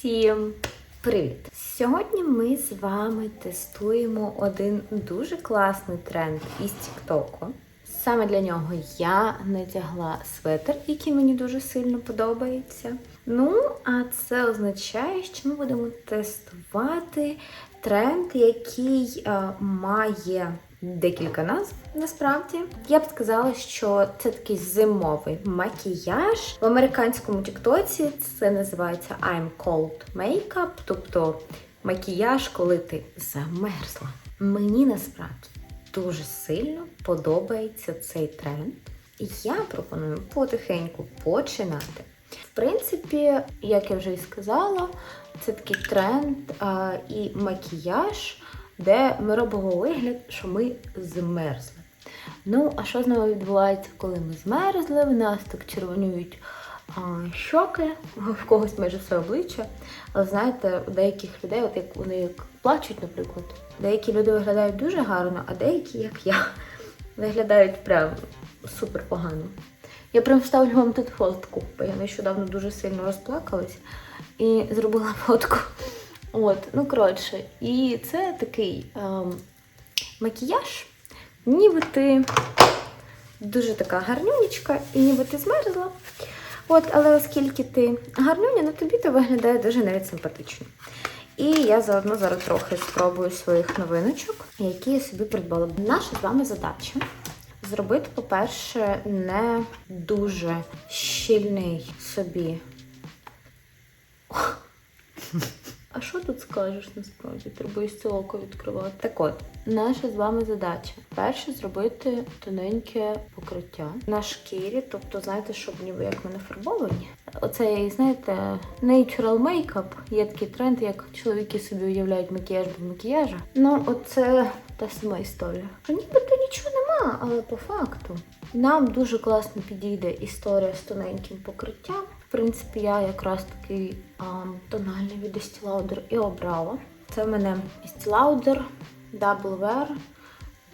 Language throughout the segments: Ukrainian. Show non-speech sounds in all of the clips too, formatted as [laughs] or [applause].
Всім привіт! Сьогодні ми з вами тестуємо один дуже класний тренд із Тіктоку. Саме для нього я надягла светр, який мені дуже сильно подобається. Ну, а це означає, що ми будемо тестувати тренд, який е, має декілька назв. Насправді я б сказала, що це такий зимовий макіяж. В американському тіктоці це називається I'm cold makeup, тобто макіяж, коли ти замерзла. Мені насправді дуже сильно подобається цей тренд. І я пропоную потихеньку починати. В принципі, як я вже і сказала, це такий тренд а, і макіяж, де ми робимо вигляд, що ми змерзли. Ну, а що з нами відбувається, коли ми змерзли? В нас так червонюють а, щоки, [laughs] в когось майже все обличчя. Але знаєте, у деяких людей, от як вони як плачуть, наприклад, деякі люди виглядають дуже гарно, а деякі, як я, [laughs] виглядають прям супер погано. Я прям вставлю вам тут фотку, бо я нещодавно дуже сильно розплакалась і зробила фотку. От, ну коротше, і це такий ем, макіяж, ніби ти дуже така гарнюнічка, і ніби ти змерзла. От, але оскільки ти гарнюня, ну тобі то виглядає дуже навіть симпатично. І я заодно зараз трохи спробую своїх новиночок, які я собі придбала. Наша з вами задача зробити, по-перше, не дуже щільний собі. А що тут скажеш насправді? Треба із це око відкривати. Так от, наша з вами задача. Перше зробити тоненьке покриття на шкірі, тобто, знаєте, щоб ніби як ми не фарбовані. Оцей, знаєте, natural makeup, є такий тренд, як чоловіки собі уявляють макіяж без макіяжа. Ну, оце та сама історія. Що нібито нічого нема, але по факту. Нам дуже класно підійде історія з тоненьким покриттям. В принципі, я якраз такий а, тональний від Estee Lauder і обрала. Це в мене Estee Lauder Double Wear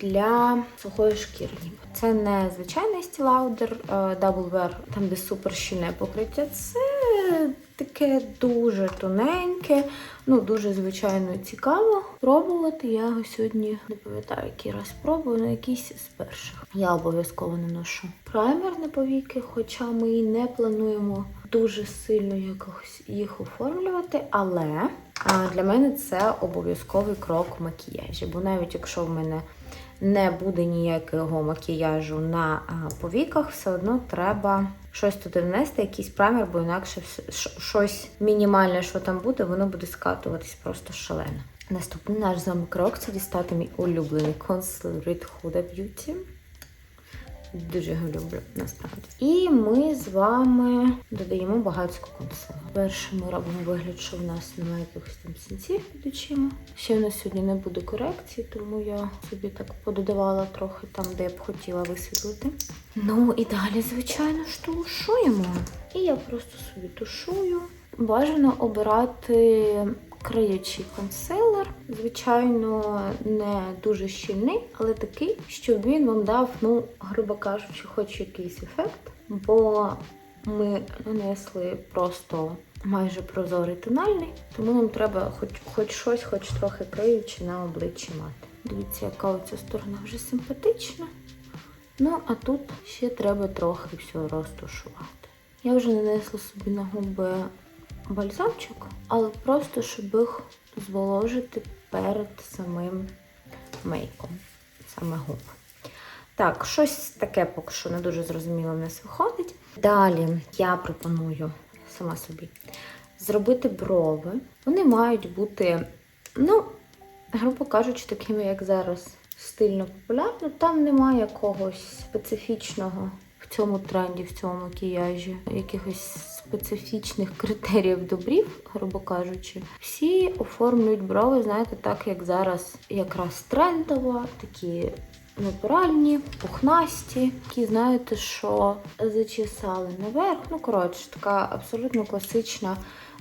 для сухої шкіри. Це не звичайний Estee Lauder Double Wear, там де супер щільне покриття. Це таке дуже тоненьке, ну дуже звичайно цікаво. Пробувати я його сьогодні не пам'ятаю, який раз пробую, на якийсь з перших. Я обов'язково наношу праймер на повіки, хоча ми і не плануємо дуже сильно якось їх оформлювати, але для мене це обов'язковий крок макіяжі. Бо навіть якщо в мене не буде ніякого макіяжу на повіках, все одно треба щось туди внести, якийсь праймер, бо інакше щось мінімальне, що там буде, воно буде скатуватись просто шалено. Наступний наш з вами крок це дістати мій улюблений консилер від Huda Beauty. Дуже його люблю насправді. І ми з вами додаємо багатську консилер. Перше ми робимо вигляд, що в нас немає якихось там синців під очима. Ще в нас сьогодні не буде корекції, тому я собі так пододавала трохи там, де я б хотіла висвітлити. Ну і далі, звичайно ж, тушуємо. І я просто собі тушую. Бажано обирати криючий консилер. Звичайно, не дуже щільний, але такий, щоб він вам дав, ну, грубо кажучи, хоч якийсь ефект. Бо ми нанесли просто майже прозорий тональний, тому нам треба хоч, хоч щось, хоч трохи криючи на обличчі мати. Дивіться, яка оця сторона вже симпатична. Ну, а тут ще треба трохи всього розтушувати. Я вже нанесла собі на губи бальзамчик, але просто щоб їх зволожити перед самим мейком, саме губ. Так, щось таке поки що не дуже зрозуміло в нас виходить. Далі я пропоную сама собі зробити брови. Вони мають бути, ну, грубо кажучи, такими, як зараз стильно популярно. Там немає якогось специфічного в цьому тренді, в цьому макіяжі, якихось специфічних критеріїв добрів, грубо кажучи. Всі оформлюють брови, знаєте, так як зараз якраз трендово, такі натуральні, пухнасті, які знаєте, що зачесали наверх. Ну, коротше, така абсолютно класична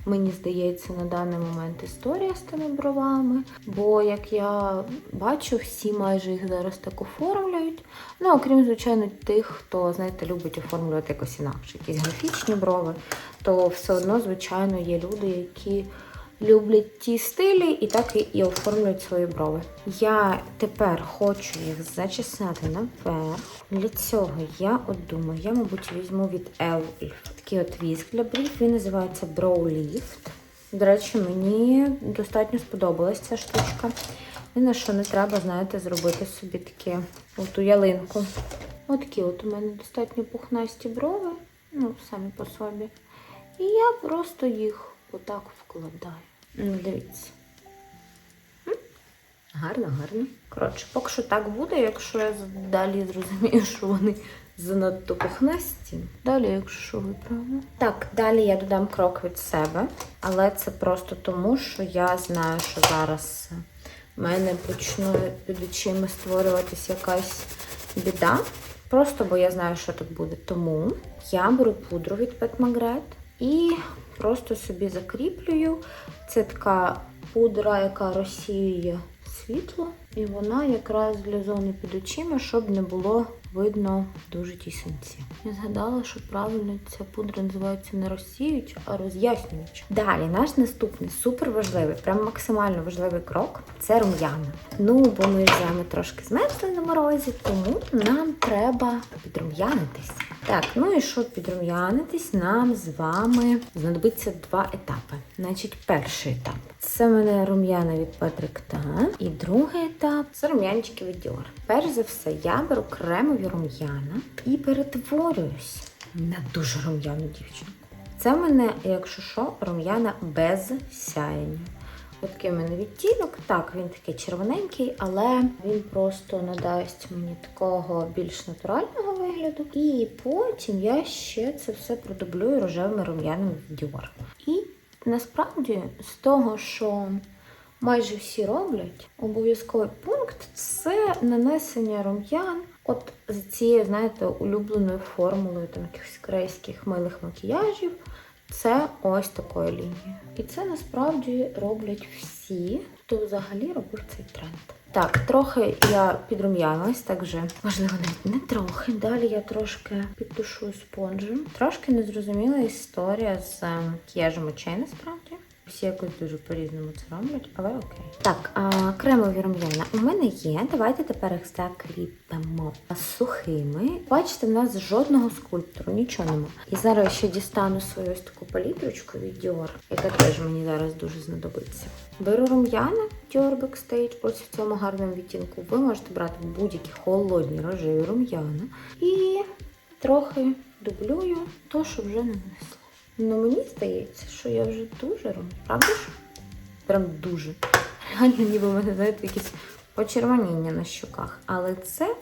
мені здається, на даний момент історія з тими бровами. Бо, як я бачу, всі майже їх зараз так оформлюють. Ну, окрім, звичайно, тих, хто, знаєте, любить оформлювати якось інакше, якісь графічні брови, то все одно, звичайно, є люди, які люблять ті стилі і так і, оформлюють свої брови. Я тепер хочу їх зачесати наверх. Для цього я от думаю, я, мабуть, візьму від Elf такий от віск для брів. Він називається Brow Lift. До речі, мені достатньо сподобалась ця штучка. Єдине, що не треба, знаєте, зробити собі таке оту ялинку. Отакі от у мене достатньо пухнасті брови, ну, самі по собі. І я просто їх отак вкладаю. Ну, дивіться. Гарно, гарно. Коротше, поки що так буде, якщо я далі зрозумію, що вони занадто пухнасті. Далі, якщо що виправлю. Так, далі я додам крок від себе, але це просто тому, що я знаю, що зараз в мене почне під очима створюватись якась біда. Просто бо я знаю, що тут буде. Тому я беру пудру від Pet Magret і просто собі закріплюю. Це така пудра, яка розсіює світло, і вона якраз для зони під очима, щоб не було видно дуже тісенці. Я згадала, що правильно ця пудра називається не розсіююча, а роз'яснююча. Далі, наш наступний супер важливий, прям максимально важливий крок це рум'яна. Ну, бо ми з вами трошки змерзли на морозі, тому нам треба підрум'янитись. Так, ну і щоб підрум'янитись, нам з вами знадобиться два етапи. Значить, перший етап це мене рум'яна від Patrick Ta. І другий етап це рум'янчики від. Перш за все, я беру кремові рум'яна і перетворююсь на дуже рум'яну дівчинку. Це в мене, якщо що, рум'яна без сяєння. Такий мене відтінок. Так, він такий червоненький, але він просто надасть мені такого більш натурального вигляду. І потім я ще це все продублюю рожевими рум'янами Dior. І насправді з того, що майже всі роблять, обов'язковий пункт це нанесення рум'ян. От з цією, знаєте, улюбленою формулою там якихось корейських милих макіяжів. Це ось такою лінією. І це насправді роблять всі, хто взагалі робив цей тренд. Так, трохи я підрум'янилась, так вже важливо навіть не трохи. Далі я трошки підтушую спонжем. Трошки незрозуміла історія з макіяжем очей насправді. Всі якось дуже по-різному це роблять, але окей. Так, а, кремові рум'яна у мене є. Давайте тепер їх закріпимо сухими. Бачите, в нас жодного скульптору, нічого нема. І зараз ще дістану свою ось таку палітрочку від Dior, яка теж мені зараз дуже знадобиться. Беру рум'яна Dior Backstage, ось в цьому гарному відтінку. Ви можете брати будь-які холодні рожеві рум'яна. І трохи дублюю то, що вже нанесла. Ну мені здається, що я вже дуже роблю. Правда ж? Прям дуже. Реально, ніби в мене, знаєте, якісь почервоніння на щоках. Але це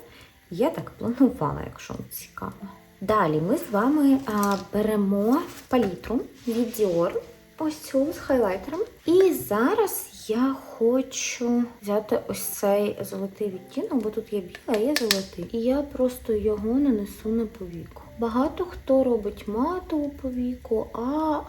я так планувала, якщо вам цікаво. Далі ми з вами а, беремо палітру від Dior, ось цю з хайлайтером. І зараз я хочу взяти ось цей золотий відтінок, бо тут є білий, а є золотий. І я просто його нанесу на повіку. Багато хто робить матову повіку, а,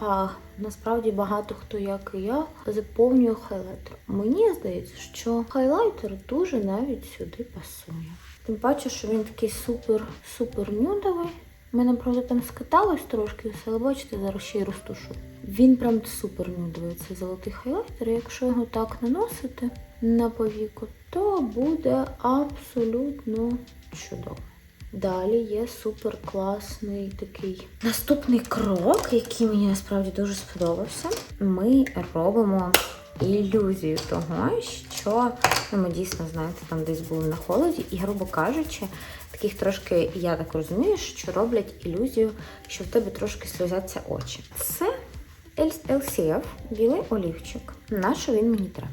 а насправді багато хто, як і я, заповнює хайлайтер. Мені здається, що хайлайтер дуже навіть сюди пасує. Тим паче, що він такий супер-супер нюдовий. У мене правда там скаталось трошки все, але бачите, зараз ще й розтушу. Він прям супер нюдовий, цей золотий хайлайтер. Якщо його так наносити на повіку, то буде абсолютно чудово. Далі є супер класний такий наступний крок, який мені насправді дуже сподобався. Ми робимо ілюзію того, що ну, ми дійсно знаєте, там десь були на холоді, і, грубо кажучи, таких трошки, я так розумію, що роблять ілюзію, що в тебе трошки сльозяться очі. Це LCF, білий олівчик. На що він мені треба?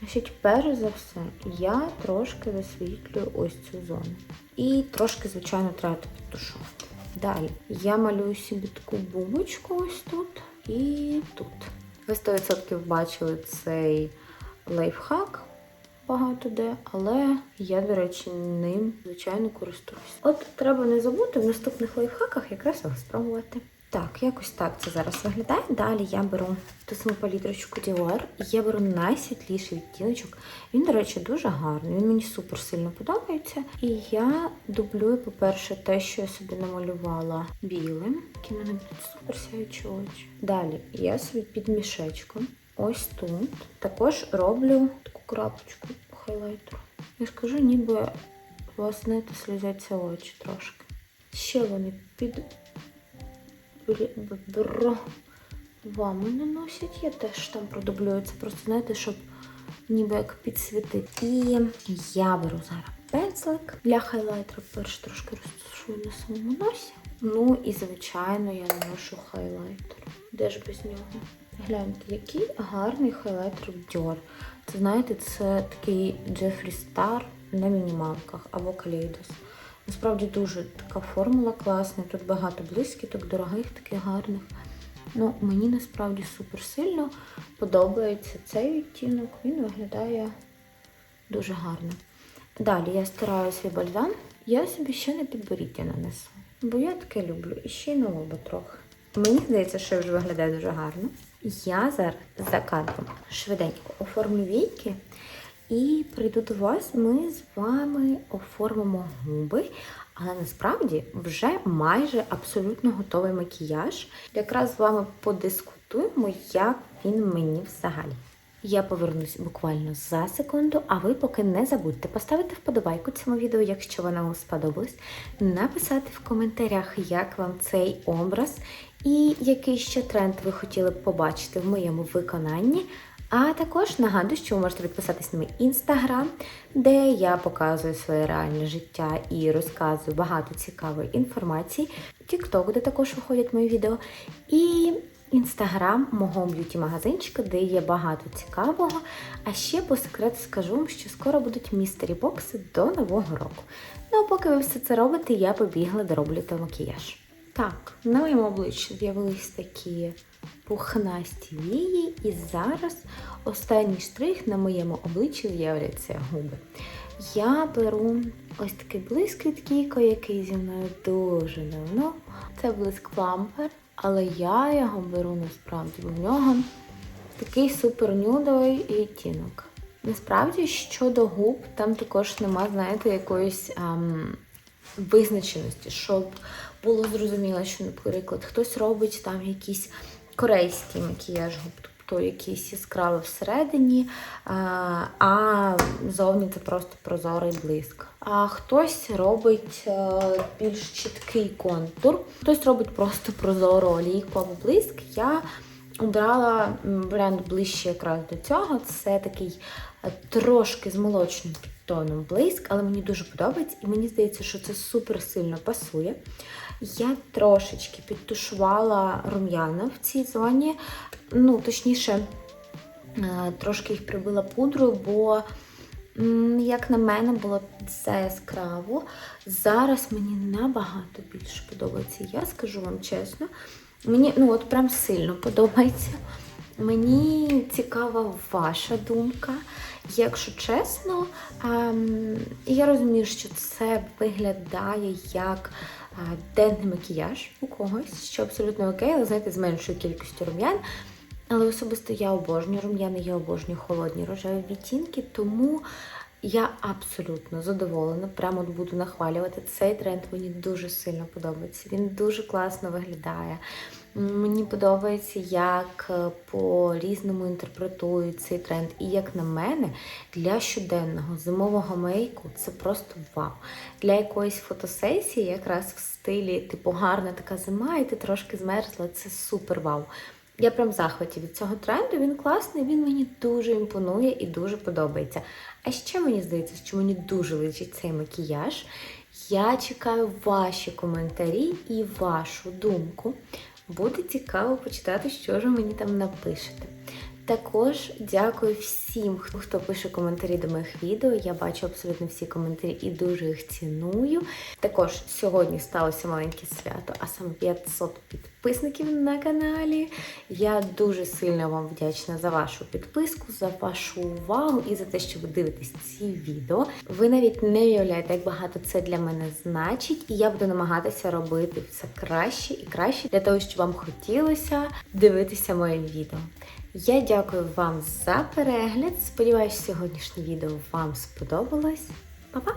Значить, перш за все, я трошки висвітлюю ось цю зону. І трошки, звичайно, треба підтушувати. Далі я малюю собі таку бубочку ось тут і тут. Ви 100% бачили цей лайфхак багато де, але я, до речі, ним, звичайно, користуюсь. От треба не забути в наступних лайфхаках якраз його спробувати. Так, якось так це зараз виглядає. Далі я беру ту саму палітрочку Dior. і Я беру найсвітліший відтіночок. Він, до речі, дуже гарний. Він мені супер сильно подобається. І я дублюю, по-перше, те, що я собі намалювала білим, які в мене будуть супер сяючі очі. Далі я собі під мішечком. Ось тут також роблю таку крапочку по хайлайтеру. Я скажу, ніби знаєте, слізяться очі трошки. Ще вони під бро вами наносять. Я теж там продублюю. Це просто, знаєте, щоб ніби як підсвітити. І я беру зараз пензлик для хайлайтера. Перше трошки розташую на самому носі. Ну і, звичайно, я наношу хайлайтер. Де ж без нього? Гляньте, який гарний хайлайтер в Dior. Це, знаєте, це такий Джефрі Стар на мінімалках або Калейдос. Насправді дуже така формула класна. Тут багато блискіток, дорогих, таких гарних. Ну, мені насправді супер сильно подобається цей відтінок. Він виглядає дуже гарно. Далі я стираю свій бальзам. Я собі ще на підборіддя нанесу. Бо я таке люблю. І ще й на лоба трохи. Мені здається, що вже виглядає дуже гарно. Я зараз за кадром швиденько оформлю війки. І прийду до вас, ми з вами оформимо губи, але насправді вже майже абсолютно готовий макіяж. Якраз з вами подискутуємо, як він мені взагалі. Я повернусь буквально за секунду, а ви поки не забудьте поставити вподобайку цьому відео, якщо воно вам сподобалось, написати в коментарях, як вам цей образ і який ще тренд ви хотіли б побачити в моєму виконанні. А також нагадую, що ви можете підписатись на мій інстаграм, де я показую своє реальне життя і розказую багато цікавої інформації. Тікток, де також виходять мої відео. І інстаграм мого б'юті-магазинчика, де є багато цікавого. А ще по секрету скажу вам, що скоро будуть містері бокси до нового року. Ну а поки ви все це робите, я побігла дороблювати макіяж. Так, на моєму обличчі з'явились такі пухнасті вії, і зараз останній штрих на моєму обличчі з'являться губи. Я беру ось такий блиск Кіко, який зі мною дуже давно. Це блиск Плампер, але я його беру насправді, в нього такий супер нюдовий відтінок. Насправді, щодо губ, там також нема, знаєте, якоїсь ам, визначеності, щоб було зрозуміло, що, наприклад, хтось робить там якийсь корейський макіяж губ, тобто якийсь яскравий всередині, а, а зовні це просто прозорий блиск. А хтось робить більш чіткий контур, хтось робить просто прозору олійку або блиск. Я обрала бренд ближче якраз до цього. Це такий трошки з молочним підтоном блиск, але мені дуже подобається, і мені здається, що це супер сильно пасує. Я трошечки підтушувала рум'яна в цій зоні. Ну, точніше, е, трошки їх прибила пудрою, бо, як на мене, було це яскраво. Зараз мені набагато більше подобається. Я скажу вам чесно. Мені ну от прям сильно подобається. Мені цікава ваша думка. Якщо чесно, ем, я розумію, що це виглядає як е, денний макіяж у когось, що абсолютно окей, але знаєте, з меншою кількістю рум'ян. Але особисто я обожнюю рум'яни, я обожнюю холодні рожеві відтінки, тому я абсолютно задоволена. Прямо буду нахвалювати. Цей тренд мені дуже сильно подобається. Він дуже класно виглядає. Мені подобається, як е, по-різному інтерпретують цей тренд. І як на мене, для щоденного зимового мейку це просто вау. Для якоїсь фотосесії, якраз в стилі, типу, гарна така зима, і ти трошки змерзла, це супер вау. Я прям в захваті від цього тренду, він класний, він мені дуже імпонує і дуже подобається. А ще мені здається, що мені дуже личить цей макіяж. Я чекаю ваші коментарі і вашу думку. Буде цікаво почитати, що ж ви мені там напишете. Також дякую всім, хто пише коментарі до моїх відео. Я бачу абсолютно всі коментарі і дуже їх ціную. Також сьогодні сталося маленьке свято, а саме 500 підписників на каналі. Я дуже сильно вам вдячна за вашу підписку, за вашу увагу і за те, що ви дивитесь ці відео. Ви навіть не уявляєте, як багато це для мене значить, і я буду намагатися робити все краще і краще для того, щоб вам хотілося дивитися моє відео. Я дякую вам за перегляд. Сподіваюсь, сьогоднішнє відео вам сподобалось. Па-па!